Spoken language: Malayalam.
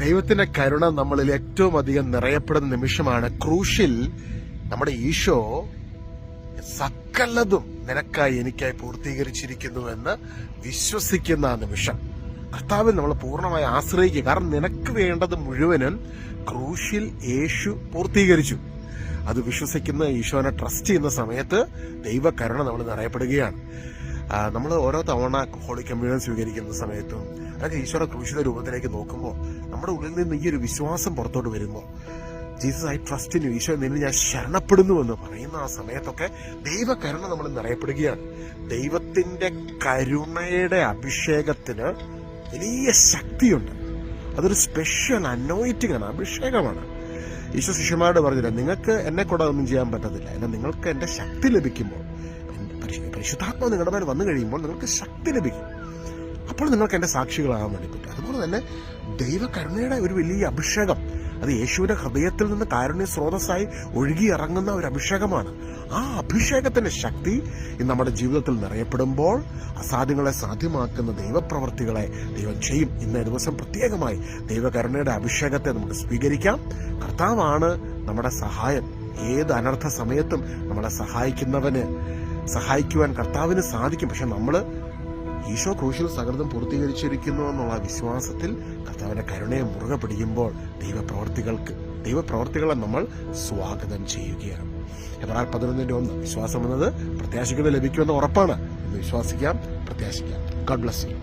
ദൈവത്തിന്റെ കരുണ നമ്മളിൽ ഏറ്റവും അധികം നിറയപ്പെടുന്ന നിമിഷമാണ്. ക്രൂശിൽ നമ്മുടെ ഈശോ സകലതും നിനക്കായി എനിക്കായി പൂർത്തീകരിച്ചിരിക്കുന്നു എന്ന് വിശ്വസിക്കുന്ന ആ നിമിഷം. കർത്താവിൽ നമ്മൾ പൂർണമായി ആശ്രയിക്കുക. കാരണം നിനക്ക് വേണ്ടത് മുഴുവനും ക്രൂശിൽ യേശു പൂർത്തീകരിച്ചു. അത് വിശ്വസിക്കുന്ന ഈശോനെ ട്രസ്റ്റ് ചെയ്യുന്ന സമയത്ത് ദൈവകരുണ നമ്മൾ നിറയപ്പെടുകയാണ്. നമ്മൾ ഓരോ തവണ ഹോളി കമ്മ്യൂണിയൻ സ്വീകരിക്കുന്ന സമയത്തും അതൊക്കെ ഈശ്വര ക്രൂശിത രൂപത്തിലേക്ക് നോക്കുമ്പോൾ നമ്മുടെ ഉള്ളിൽ നിന്ന് ഈ ഒരു വിശ്വാസം പുറത്തോട്ട് വരുമ്പോൾ Jesus I trust in Eesho നിന്ന് ഞാൻ ശരണപ്പെടുന്നു എന്ന് പറയുന്ന ആ സമയത്തൊക്കെ ദൈവകരുണ നമ്മൾ നിറയപ്പെടുകയാണ്. ദൈവത്തിന്റെ കരുണയുടെ അഭിഷേകത്തിന് വലിയ ശക്തിയുണ്ട്. അതൊരു സ്പെഷ്യൽ അനോയിറ്റിംഗ് ആണ് അഭിഷേകമാണ്. ഈശോ ശിഷ്യന്മാരോട് പറഞ്ഞില്ല നിങ്ങൾക്ക് എന്നെ കൂടെ ഒന്നും ചെയ്യാൻ പറ്റത്തില്ല. എന്നാൽ നിങ്ങൾക്ക് എന്റെ ശക്തി ലഭിക്കുമ്പോൾ പരിശു- പരിശുദ്ധാത്മാവ് നിങ്ങളുടെ മേൽ വന്നു കഴിയുമ്പോൾ നിങ്ങൾക്ക് ശക്തി ലഭിക്കും. അപ്പോൾ നിങ്ങൾക്ക് എന്റെ സാക്ഷികളാകാൻ വേണ്ടി പറ്റും. അതുപോലെ തന്നെ ദൈവകരുണയുടെ ഒരു വലിയ അഭിഷേകം അത് യേശുവിന്റെ ഹൃദയത്തിൽ നിന്ന് കാരുണ്യ സ്രോതസ്സായി ഒഴുകി ഇറങ്ങുന്ന ഒരു അഭിഷേകമാണ്. ആ അഭിഷേകത്തിന്റെ ശക്തി നമ്മുടെ ജീവിതത്തിൽ നിറയപ്പെടുമ്പോൾ അസാധ്യങ്ങളെ സാധ്യമാക്കുന്ന ദൈവപ്രവർത്തികളെ ദൈവം ചെയ്യും. ഇന്ന ദിവസം പ്രത്യേകമായി ദൈവകരുണയുടെ അഭിഷേകത്തെ നമുക്ക് സ്വീകരിക്കാം. കർത്താവാണ് നമ്മുടെ സഹായം. ഏത് അനർത്ഥ സമയത്തും നമ്മളെ സഹായിക്കുന്നവന് സഹായിക്കുവാൻ കർത്താവിന് സാധിക്കും. പക്ഷെ നമ്മൾ ഈശോ ക്രൂശിൽ സകൃതം പൂർത്തീകരിച്ചിരിക്കുന്നു എന്നുള്ള വിശ്വാസത്തിൽ കർത്താവിന്റെ കരുണയെ മുറുകെ പിടിക്കുമ്പോൾ ദൈവപ്രവർത്തികൾക്ക് ദൈവപ്രവർത്തികളെ നമ്മൾ സ്വാഗതം ചെയ്യുകയാണ്. എന്നാൽ പതിനൊന്നിന്റെ ഒന്ന് വിശ്വാസം എന്നത് പ്രത്യാശിക്കുന്നത് ലഭിക്കുമെന്ന് ഉറപ്പാണ്. എന്ന് വിശ്വസിക്കാം പ്രത്യാശിക്കാം. Garh bless you